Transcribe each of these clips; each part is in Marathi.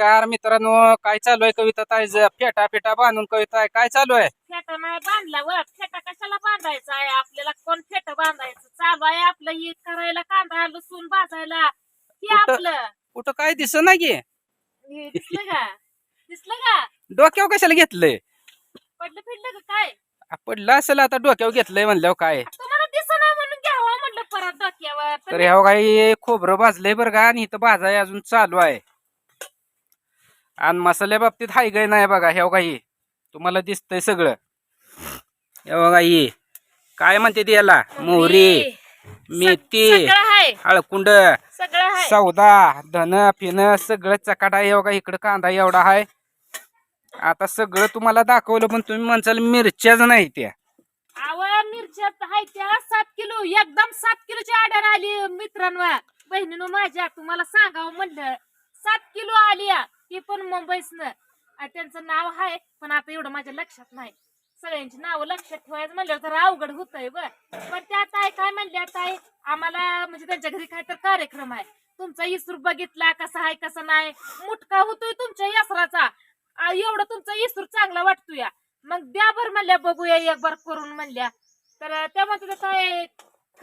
नमस्कार मित्रांनो काय चालू आहे कविता ताईज फेटा फेटा बांधून कविता आहे. काय चालू आहे? फेटा नाही बांधला व फेटा कशाला बांधायचा आहे? आपल्याला कोण फेट बांधायचं? चालू आहे आपलं हे करायला कांदा लसूण भाजायला. हे कुठं? आपलं. कुठं काय दिस ना हे दिसलं का? दिसलं का? डोक्यावर कशाला घेतलंय? पडलं फिरलं का काय? पडलं असेल आता डोक्यावर घेतलंय म्हणल्यावर काय? तुम्हाला दिसत नाही म्हणून घ्यावं म्हणलं परत डोक्यावर. तर तर ह्या काही खोबरं भाजलंय बरं का? आणि इथं भाजाय अजून चालू आहे. आणि मसाल्या बाबतीत हाय गाय नाही बघा ह्या काही तुम्हाला दिसतंय सगळं. हे बघा ही. काय म्हणते ती याला? मोहरी. मेथी हळकुंड सौदा धन फिन सगळं चकाट आहे बघा इकडं कांदा एवढा आहे आता सगळं तुम्हाला दाखवलं पण तुम्ही म्हणसाल मिरच्याच नाही त्या. मिरच्या आहे त्या सात किलो एकदम सात किलोची ऑर्डर आली मित्रांनो. बहिणीनं माझ्या तुम्हाला सांगावं म्हणलं सात किलो आली. ती पण मुंबईसनं आणि त्यांचं नाव आहे पण आता एवढं माझ्या लक्षात नाही. सगळ्यांची नावं लक्षात ठेवायचं म्हणल्यावर तर अवघड होतंय ब पण त्या ताई काय म्हणल्या ताई आम्हाला म्हणजे त्यांच्या घरी काय तर कार्यक्रम आहे. तुमचा इसूर बघितला कसा आहे कसा नाही. मुटका होतोय तुमच्या यसराचा एवढं तुमचा इसूर चांगला वाटतोय. मग द्या बर म्हणल्या बघूया एक बार करून म्हणल्या. तर त्या म्हणतात काय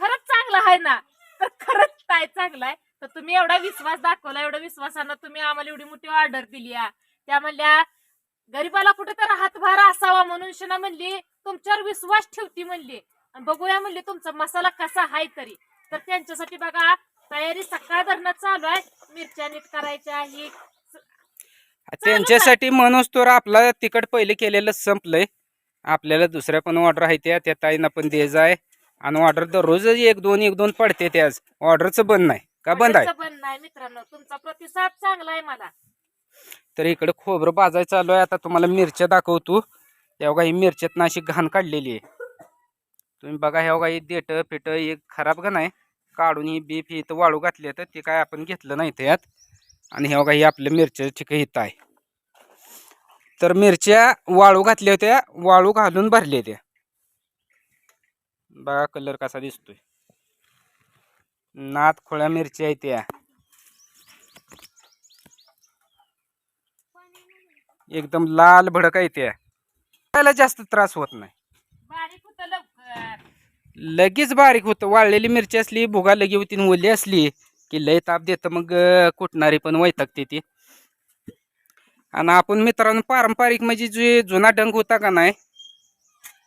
खरंच चांगला आहे ना? तर खरंच काय चांगलं आहे. तर तुम्ही एवढा विश्वास दाखवला एवढ्या विश्वासानं तुम्ही आम्हाला एवढी मोठी ऑर्डर दिली आहे. त्या म्हणल्या गरीबाला कुठे तर हातभार असावा म्हणून शना म्हणली तुमच्यावर विश्वास ठेवती म्हणली. आणि बघूया म्हणली तुमचा मसाला कसा आहे तरी. तर त्यांच्यासाठी बघा तयारी सकाळ धरणं चालू आहे. मिरच्या नीट करायच्या ही त्यांच्यासाठी म्हणूनच तर आपला तिकट पहिले केलेलं संपलंय. आपल्याला दुसऱ्या पण ऑर्डर आहे त्या त्या ताईंना पण द्यायचं आहे. आणि ऑर्डर दररोजच एक दोन एक दोन पडते त्याच. ऑर्डरचं बंद नाही. का बंद आहे? बंद नाही मित्रांनो. तुमचा प्रतिसाद चांगला आहे मला. तर इकडे खोबरं भाजाय चालू आहे. आता तुम्हाला मिरच्या दाखवतो. तेव्हा ही मिरच्यात अशी घाण काढलेली आहे. तुम्ही बघा ह्या काही देठ फिट एक खराब का नाही काढून ही बीफ इथं वाळू घातली तर ते काय आपण घेतलं नाही त्यात आणि ह्या काही आपल्या मिरच्या ठीक इथं आहे. तर मिरच्या वाळू घातल्या होत्या. वाळू घालून भरल्या त्या. बघा कलर कसा दिसतोय. नात खोळ्या मिरच्या आहेत त्या एकदम लाल भडक आहे त्या खायला जास्त त्रास होत नाही. लगेच बारीक होतं. वाळलेली मिरची असली भुगा लगी होती ओली असली की लय ताप देतं. मग कुटणारी पण वैतागते ती. आणि आपण मित्रांनो पारंपरिक म्हणजे जे जुना डंग होता का नाही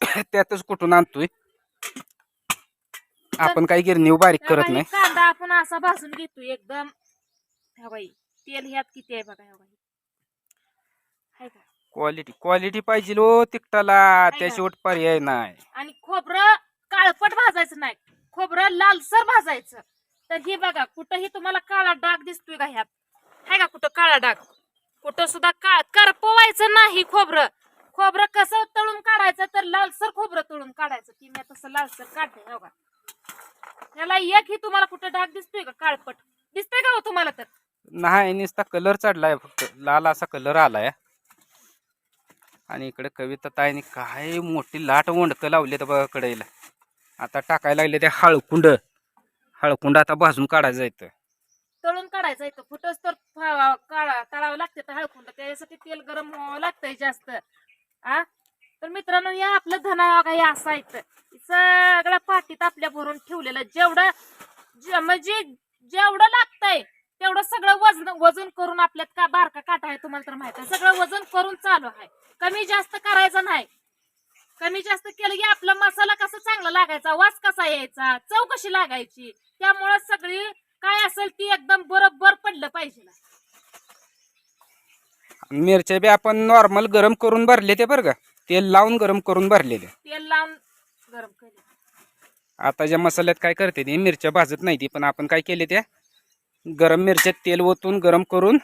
त्यातच कुठून आणतोय. आपण काही गिरणीव बारीक करत नाही. हे कांदा आपण असा भाजून घेतो एकदम. बाई तेल ह्यात किती आहे बघा बाई. हाय का? क्वालिटी क्वालिटी पाहिजे हो तिकटाला त्याशिवाय पर्याय नाही. आणि खोबरं काळपट भाजायचं नाही. खोबरं लालसर भाजायचं. तर हे बघा कुठंही तुम्हाला काळा डाग दिसतोय का ह्यात? हाय का कुठं काळा डाग? कुठं सुद्धा काळ करपवायचं नाही खोबरं. खोबरं कसं तळून काढायचं तर लालसर खोबरं तळून काढायचं. ती मी तसं लालसर काढते हे बघा याला एक ही तुम्हाला कुठं डाग दिसतोय का? काळपट. दिसतोय का हो तुम्हाला तर? नाही नुसता कलर चढलाय फक्त. लाल असा कलर आलाय. आणि इकडे कविता ताईने काय मोठी लाट वंडकं लावली तर बघा कडेला. आता टाकायला लागले ते हळकुंड. हळकुंड आता भाजून काढायचं येतं तळून काढायचं इथं. फुटच तर काढा काढावं लागते तर हळकुंड. त्याच्यासाठी तेल गरम व्हावं लागतंय जास्त. आ? तर मित्रांनो या आपलं धनावा काही असायचं सगळ्या पाठीत आपल्या भरून ठेवलेलं. जेवढं म्हणजे जेवढं लागतंय तेवढं सगळं वजन वजन करून आपल्यात का बारका काटा आहे तुम्हाला तर माहीत आहे. सगळं वजन करून चालू आहे. कमी जास्त करायचं नाही. कमी जास्त केलं की आपला मसाला कसा चांगला लागायचा वास कसा यायचा चव कशी लागायची त्यामुळं सगळी काय असेल ती एकदम बरोबर पडलं पाहिजे. मिरच्या बी आपण नॉर्मल गरम करून भरले ते बरं का? तेल लावून गरम करून भरलेले. तेल लावून गरम केलं. आता ज्या मसाल्यात काय करते ते मिरच्या भाजत नाही ती पण आपण काय केले त्या? गरम मिरच्यात तेल ओतून गरम करून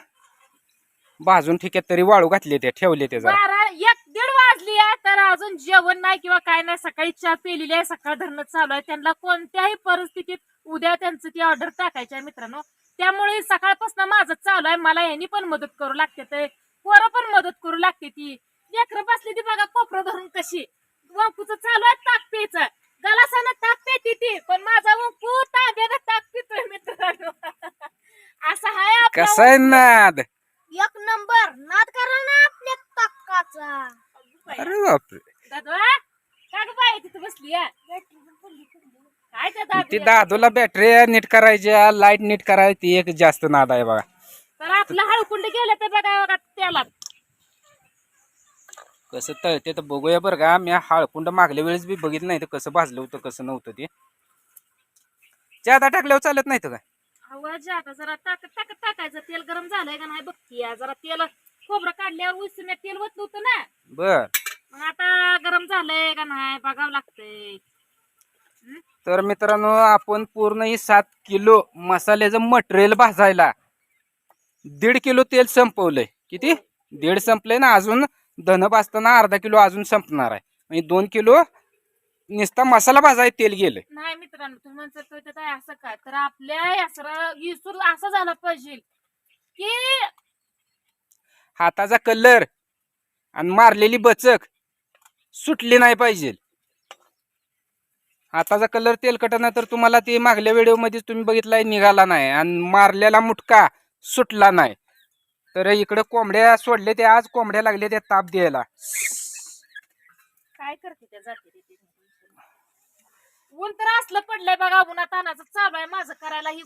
भाजून ठिक्यात तरी वाळू घातले ते ठेवले ते जरा. बारा एक दीड वाजली आहे तर अजून जेवण नाही किंवा काय नाही सकाळी चहा पेलेली आहे सकाळ धरणं चालू आहे. त्यांना कोणत्याही परिस्थितीत उद्या त्यांचं ती ऑर्डर टाकायची आहे मित्रांनो. त्यामुळे सकाळपासून माझं चालू आहे. मला यांनी पण मदत करू लागते ते. पोरं पण मदत करू लागते ती. लेकरं बसली ती बघा कोपरं धरून कशी. वंकूचं चालू आहे ताक प्यायचं. गलासानं ताक पेती ती पण माझा वंकू ताब्यानं ताक पितोय मित्रांनो. असं आहे आपला कसा आहे नाद? एक नंबर. नाद करा ना आपल्या तक्काचा अरे बापरे. का ग बाई तिथे बसली आहे? काय त्या ती दादू दादूला बॅटरी नीट करायच्या लाइट नीट करायची ती एक जास्त नाद आहे बघा. तर आपलं हळकुंड गेलं तर बघा बघा त्याला कसं तळते तर बघूया बरं का. मी हळकुंड मागल्या वेळेस बी बघितलं नाही तर कसं भाजलं होतं कसं नव्हतं ते. जादा टाकल्यावर चालत नाही तर काय? जरा टाक टाक टाकायचं. तेल गरम झालंय का नाही बघती जरा तेल खोबरं काढल्यावर तेल वतलं होतं ना. बर. मग आता गरम झालंय का नाही बघावं लागतंय. तर मित्रांनो आपण पूर्ण ही सात किलो मसाल्याचं मटेरियल भाजायला. दीड किलो तेल संपवलंय. किती? दीड संपलंय ना अजून. धन भाजताना अर्धा किलो अजून संपणार आहे. म्हणजे दोन किलो नुसता मसाला भाजाय तेल गेलंय. नाही मित्रांनो तुम्ही म्हणता काय असं काय? तर आपल्या यासरा इसूर असं झालं पाहिजे की हाताचा कलर आणि मारलेली बचक सुटली नाही पाहिजे. हाताचा कलर तेलकटानं तर तुम्हाला ते मागल्या व्हिडिओमध्ये तुम्ही बघितलाय निघाला नाही आणि मारलेला मुटका सुटला नाही. तर इकडे कोंबड्या सोडले ते आज कोंबड्या लागले त्या ताप द्यायला. काय करते त्या जाती ऊन तर असलं पडलंय बघा उन्हा तानाचं चालू आहे माझं करायला. ही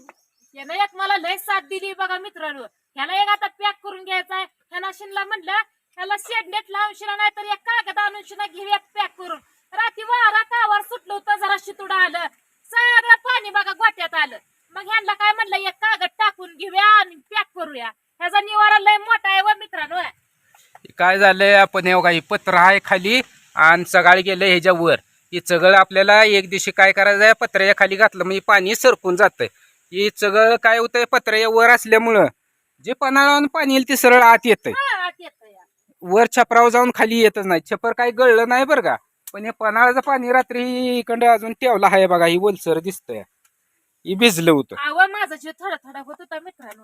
यानं एक मला लय साथ दिली बघा मित्रांनो. ह्याला एक आता पॅक करून घ्यायचा आहे. ह्याला शिनला म्हणलं ह्याला शेड नेट लावून शिला नाही तर एक कागद आणून शिना घेऊया पॅक करून. रात्री वारा कावर सुटलं होतं जरा शितुडा आलं. सगळं पाणी बघा गोट्यात आलं. मग ह्यांना काय म्हणलं एक कागद टाकून घेऊया आणि पॅक करूया. ह्याचा निवारा लय मोठा आहे व मित्रांनो. काय झालंय आपण हे बघा ही पत्र आहे खाली आणि चगाळ गेलं ह्याच्या वर. ही चगळ आपल्याला एक दिवशी काय करायचं आहे पत्र्याच्या खाली घातलं म्हणजे पाणी सरकून जातंय. ही चगळ काय होतंय पत्र्याच्या वर असल्यामुळं जे पन्हाळावरून पाणी येईल ते सरळ आत येतंय. येतं. वर छपरावर जाऊन खाली येतच नाही. छपर काही गळलं नाही बरं का? पण हे पन्हाळाचं पाणी रात्री इकडं अजून ठेवलं आहे बघा ही ओलसर दिसतंय. ही भिजलं होतं. माझा जीव थोडा थोडा होत होता मित्रांनो.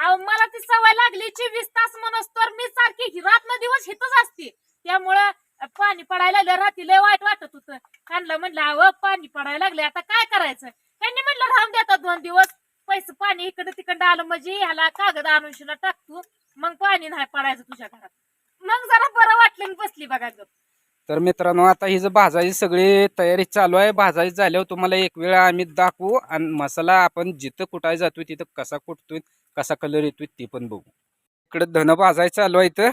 अहो मला ती सवय लागली चोवीस तास म्हणून तर मी सारखी रात्र दिवस हितच असते. त्यामुळं पाणी पडायला लागलं रात्री लय वाईट वाटत होतं. त्यांना म्हणलं अव पाणी पडायला लागले आता काय करायचं? त्यांनी म्हणलं राहून देतात दोन दिवस. पैसे पाणी इकडे तिकडे आलं म्हणजे ह्याला कागद आणून शिला टाकतो. मग पाणी नाही पडायचं तुझ्या घरात. मग जरा बरं वाटलं आणि बसली बघा गं. तर मित्रांनो आता ही जर भाजायची सगळी तयारी चालू आहे. भाजायची झाल्यावर तुम्हाला एक वेळ आम्ही दाखवू आणि मसाला आपण जिथं कुठाय जातोय तिथं कसा कुटतोय कसा कलर येतोय ते पण बघू. इकडे धन भाजायचं चालू आहे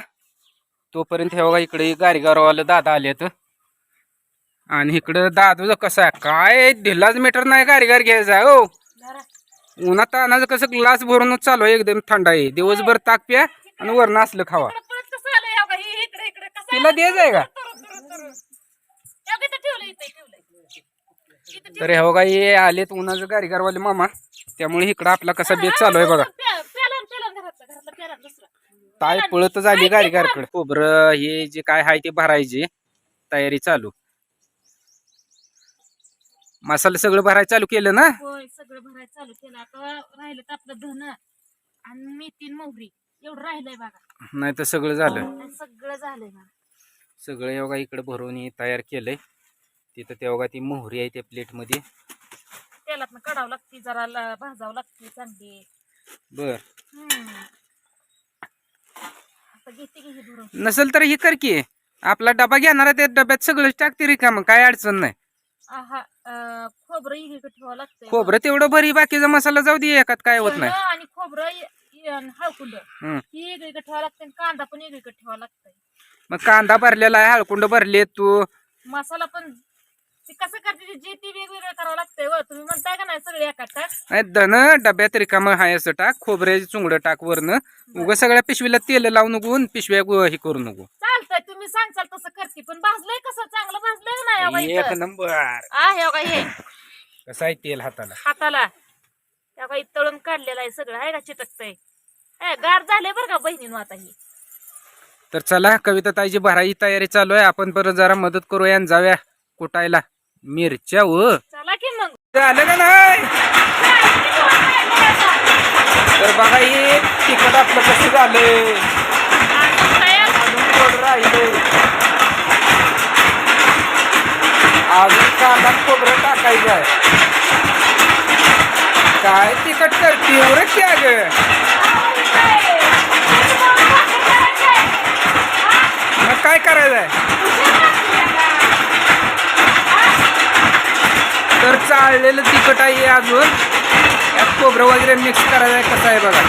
तोपर्यंत हे बघा इकडे गारीगारवालं दादा आले आणि इकडं दादूचं कसं आहे? काय ढिलाच मीटर नाही गारीगार घ्यायचा हो. जरा. उन्हात तानाचं कसं ग्लास भरूनच चालू आहे एकदम थंड आहे. दिवसभर ताक प्या आणि वरण असलं खावा. तिला द्यायचंय का? तुरु, तर हे बघा हे आलेत उन्हाचं गारीगारवाले मामा. त्यामुळे इकडं आपला कसा बेत चालू आहे बघा. ताय पळत झाली गारीगारकडे खोबरं हे जे काय आहे ते भरायचे. तयारी चालू. मसाला सगळं भरायचं चालू केलं ना? होय सगळं भरायचं चालू केलं. आता राहिलं तर आपलं धन आणि मेथी आणि मोहरी. एवढं राहिलंय बघा. नाही तर सगळं झालं. सगळं झालंय बघा. सगळं बघा इकडे भरून तयार केलंय. तिथं ते बघा ती मोहरी आहे त्या प्लेटमध्ये. तेलात काढावं लागते जरा भाजावं लागते चांगली. बर. हे नसेल तर हे कर की. आपला डबा घेणार आहे त्या डब्यात सगळं टाकते रिकामं काय अडचण नाही. खोबरं खोबरं तेवढं भरी बाकीचा मसाला जाऊ दे एकात काय होत नाही. आणि खोबरं हळकुंड. ही इकडे ठेवावं लागते कांदा पण इकडे ठेवावा लागतंय. मग कांदा भरलेला आहे हळकुंड भरले तू. मसाला पण ते कसं करते ते? जे ती वेगवेगळं करावं लागतंय व तुम्ही म्हणताय का नाही सगळे एका टाक? नाही धन डब्यात रिकामं हाय असं टाक. खोबऱ्याची चुंगडं टाक वरनं. उगं सगळ्या पिशवीला तेल लावून नको पिशव्या गो- हे करू नको. चालतंय तुम्ही सांगचाल तसं करते. पण भाजलंय कसं? चांगलं भाजलंय का नाही एक इथं? नंबर. आहे हो हे. कसं आहे तेल हाताला? हाताला. त्या काही तळून काढलेलं आहे सगळं. आहे का चिटकतंय? ए, गार झाले बरं का बहिणीनं आता ही? तर चला कविता ताईची भरायची तयारी चालू आहे. आपण परत जरा मदत करूया आणि जाऊया कुटायला. मिरच्या व चला की मग. झालं का नाही? तर बघा हे तिखट आपलं कसं तयार अजून थोडं राहिलंय. अजून कांदा खोबरं टाकायचं आहे. काय तिखट करते? उरक की अगं? काय करायचं आहे तर चाळलेलं तिखट आहे अजून. यात खोबरं वगैरे मिक्स करायचं आहे कसं आहे. बघा.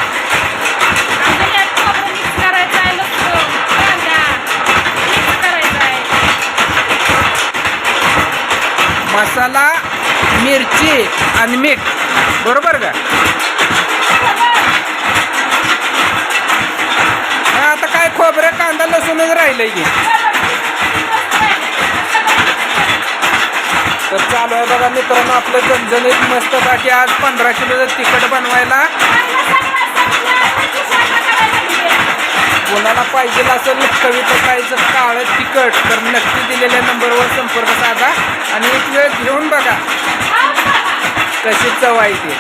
मसाला मिरची आणि मीठ. बरोबर का? काय खोबरं कांदा लसूणच राहिलंय की? तर चालू आहे बघा मित्रांनो आपलं झणझणीत मस्त बाकी आज पंधरा किलोचं तिखट बनवायला. कोणाला पाहिजे असेल कविता खायचं काळं तिखट तर नक्की दिलेल्या नंबरवर संपर्क साधा आणि एक वेळ घेऊन बघा. कशी चव आहे ते.